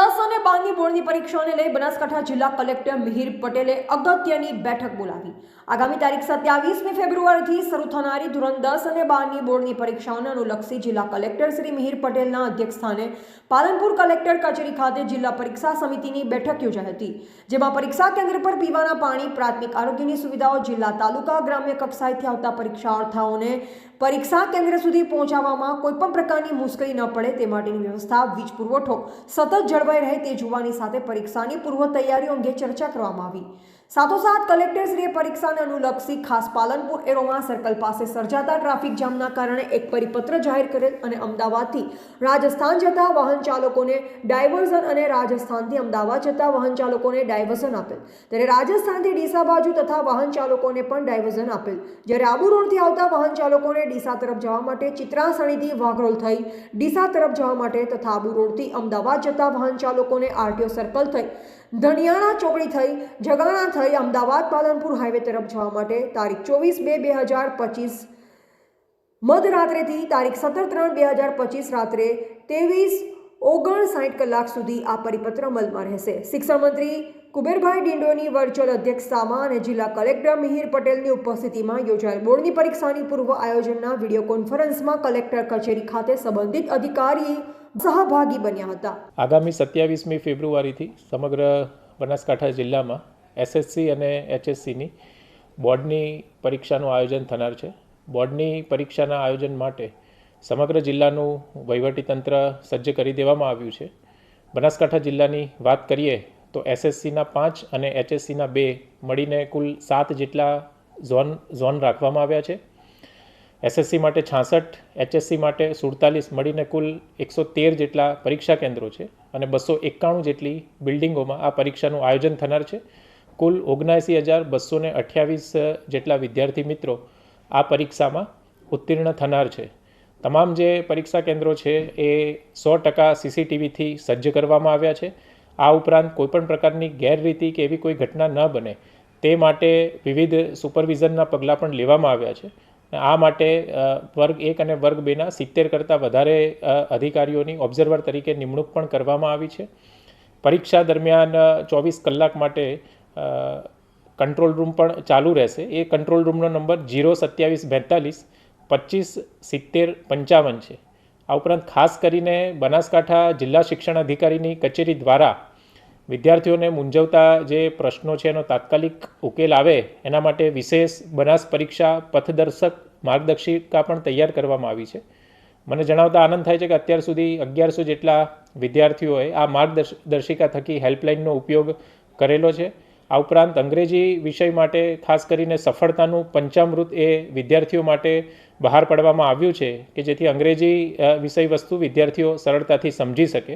દસ અને બારની બોર્ડની પરીક્ષાને લઈ બનાસકાંઠા જિલ્લા કલેક્ટર મિહિર પટેલે અગત્યની બેઠક બોલાવી. આગામી તારીખ સત્યાવીસમી ફેબ્રુઆરીથી શરૂ થનારી ધોરણ દસ અને બારની બોર્ડની પરીક્ષાઓને અનુલક્ષી જિલ્લા કલેક્ટર શ્રી મિહિર પટેલના અધ્યક્ષસ્થાને પાલનપુર કલેક્ટર કચેરી ખાતે જિલ્લા પરીક્ષા સમિતિની બેઠક યોજાઈ હતી, જેમાં પરીક્ષા કેન્દ્ર પર પીવાના પાણી, પ્રાથમિક આરોગ્યની સુવિધાઓ, જિલ્લા તાલુકા, ગ્રામ્ય કક્ષાએથી આવતા પરીક્ષાર્થીઓને પરીક્ષા કેન્દ્ર સુધી પહોંચાડવામાં કોઈપણ પ્રકારની મુશ્કેલી ન પડે તે માટેની વ્યવસ્થા, વીજ પુરવઠો સતત જળવાઈ રહે તે જોવાની સાથે પરીક્ષાની પૂર્વ તૈયારીઓ અંગે ચર્ચા કરવામાં આવી. સાથોસાથ કલેક્ટરશ્રીએ પરીક્ષાને અનુલક્ષી ખાસ પાલનપુર એરોમા સર્કલ પાસે સર્જાતા ટ્રાફિક જામના કારણે એક પરિપત્ર જાહેર કરેલ અને અમદાવાદથી રાજસ્થાન જતા વાહન ચાલકોને ડાયવર્ઝન અને રાજસ્થાનથી અમદાવાદ જતા વાહન ચાલકોને ડાયવર્ઝન આપેલ. ત્યારે રાજસ્થાનથી ડીસા બાજુ તથા વાહન ચાલકોને પણ ડાયવર્ઝન આપેલ. જ્યારે આબુ રોડથી આવતા વાહન ચાલકોને ડીસા તરફ જવા માટે ચિત્રાસણીથી વાઘરોલ થઈ ડીસા તરફ જવા માટે તથા આબુ રોડથી અમદાવાદ જતા વાહન ચાલકોને આરટીઓ સર્કલ થઈ ધણિયાણા ચોકડી થઈ જગાણા થઈ અમદાવાદ પાલનપુર હાઈવે તરફ જવા માટે તારીખ ચોવીસ બે બે હજાર પચીસ. મધરાત્રેથી તારીખ સત્તર ત્રણ બે હજાર પચીસ રાત્રે ત્રેવીસ ઓગણસાઠ કલાક સુધી આ પરિપત્ર અમલમાં રહેશે. શિક્ષણ મંત્રી કુબેરભાઈ ડિંડોની વર્ચ્યુઅલ અધ્યક્ષતામાં અને જિલ્લા કલેક્ટર મિહિર પટેલની ઉપસ્થિતિમાં યોજાયેલ બોર્ડની પરીક્ષાની પૂર્વ આયોજનના વીડિયો કોન્ફરન્સમાં કલેક્ટર કચેરી ખાતે સંબંધિત અધિકારી સહભાગી બન્યા હતા. આગામી સત્યાવીસમી ફેબ્રુઆરીથી સમગ્ર બનાસકાંઠા જિલ્લામાં એસએસસી અને એચએસસીની બોર્ડની પરીક્ષાનું આયોજન થનાર છે. બોર્ડની પરીક્ષાના આયોજન માટે સમગ્ર જિલ્લાનું વહીવટીતંત્ર સજ્જ કરી દેવામાં આવ્યું છે. બનાસકાંઠા જિલ્લાની વાત કરીએ તો એસએસસીના પાંચ અને એચએસસીના બે મળીને કુલ સાત જેટલા ઝોન ઝોન રાખવામાં આવ્યા છે. એસએસસી માટે છાસઠ એચએસસી માટે સુડતાલીસ, મળીને કુલ એકસો તેર જેટલા પરીક્ષા કેન્દ્રો છે અને બસો એકાણું જેટલી બિલ્ડિંગોમાં આ પરીક્ષાનું આયોજન થનાર છે. કુલ ઓગણસી હજાર બસો ને અઠ્યાવીસ જેટલા વિદ્યાર્થી મિત્રો આ પરીક્ષામાં ઉત્તીર્ણ થનાર છે. તમામ જે પરીક્ષા કેન્દ્રો છે એ સો ટકા સીસીટીવીથી સજ્જ કરવામાં આવ્યા છે. આ ઉપરાંત કોઈપણ પ્રકારની ગેરરીતિ કે એવી કોઈ ઘટના ન બને તે માટે વિવિધ સુપરવિઝનના પગલાં પણ લેવામાં આવ્યા છે. આ માટે વર્ગ એક અને વર્ગ બેના સિત્તેર કરતાં વધારે અધિકારીઓની ઓબ્ઝર્વર તરીકે નિમણૂક પણ કરવામાં આવી છે. પરીક્ષા દરમિયાન ચોવીસ કલાક માટે કંટ્રોલ રૂમ પણ ચાલુ રહેશે. એ કંટ્રોલ રૂમનો નંબર જીરો સત્યાવીસ બેતાલીસ, પચીસ સિત્તેર પંચાવન છે. આ ઉપરાંત ખાસ કરીને બનાસકાંઠા જિલ્લા શિક્ષણ અધિકારીની કચેરી દ્વારા વિદ્યાર્થીઓને મૂંઝવતા જે પ્રશ્નો છે, એનો તાત્કાલિક ઉકેલ આવે, એના માટે વિશેષ બનાસ પરીક્ષા પથદર્શક માર્ગદર્શિકા પણ તૈયાર કરવામાં આવી છે. મને જણાવતા આનંદ થાય છે કે અત્યાર સુધી અગિયારસો જેટલા વિદ્યાર્થીઓએ આ માર્ગદર્શિકા થકી હેલ્પલાઇનનો ઉપયોગ કરેલો છે. આ ઉપરાંત અંગ્રેજી વિષય માટે ખાસ કરીને સફળતાનું પંચામૃત એ વિદ્યાર્થીઓ માટે બહાર પાડવામાં આવ્યું છે કે જેથી અંગ્રેજી વિષય વસ્તુ વિદ્યાર્થીઓ સરળતાથી સમજી શકે.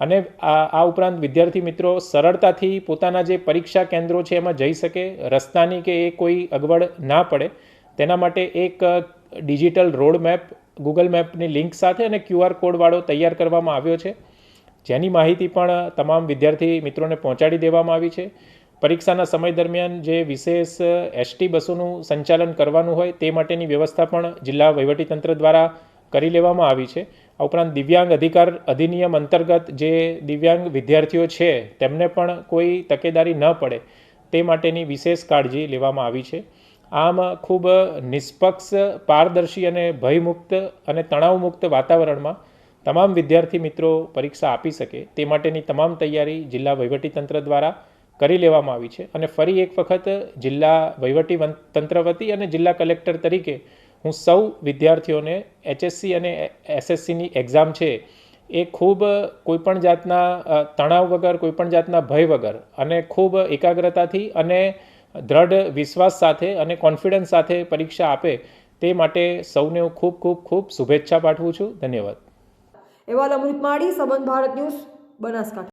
અને આ ઉપરાંત વિદ્યાર્થી મિત્રો સરળતાથી પોતાના જે પરીક્ષા કેન્દ્રો છે એમાં જઈ શકે, રસ્તાની કે એ કોઈ અગવડ ના પડે, તેના માટે એક ડિજિટલ રોડ મેપ, ગૂગલ મેપની લિંક સાથે અને ક્યુઆર કોડવાળો તૈયાર કરવામાં આવ્યો છે. જેની માહિતી પણ તમામ વિદ્યાર્થી મિત્રોને પહોંચાડી દેવામાં આવી છે. પરીક્ષાના સમય દરમિયાન જે વિશેષ એસટી બસોનું સંચાલન કરવાનું હોય તે માટેની વ્યવસ્થા પણ જિલ્લા વહીવટીતંત્ર દ્વારા કરી લેવામાં આવી છે. આ ઉપરાંત દિવ્યાંગ અધિકાર અધિનિયમ અંતર્ગત જે દિવ્યાંગ વિદ્યાર્થીઓ છે, તેમને પણ કોઈ તકેદારી ન પડે તે માટેની વિશેષ કાળજી લેવામાં આવી છે. આમ ખૂબ નિષ્પક્ષ, પારદર્શી અને ભયમુક્ત અને તણાવમુક્ત વાતાવરણમાં તમામ વિદ્યાર્થી મિત્રો પરીક્ષા આપી શકે તે માટેની તમામ તૈયારી જિલ્લા વહીવટીતંત્ર દ્વારા કરી લેવામાં આવી છે. અને ફરી એક વખત જિલ્લા વહીવટી તંત્ર વતી અને જિલ્લા કલેક્ટર તરીકે હું સૌ વિદ્યાર્થીઓને એચએસસી અને એસએસસીની એક્ઝામ છે, એ ખૂબ કોઈપણ જાતના તણાવ વગર, કોઈપણ જાતના ભય વગર અને ખૂબ એકાગ્રતાથી અને દ્રઢ વિશ્વાસ સાથે અને કોન્ફિડન્સ સાથે પરીક્ષા આપે તે માટે સૌને હું ખૂબ ખૂબ ખૂબ શુભેચ્છા પાઠવું છું. ધન્યવાદ. એવા અમૃત માળી, સંબંધ ભારત ન્યૂઝ બનાસકાંઠા.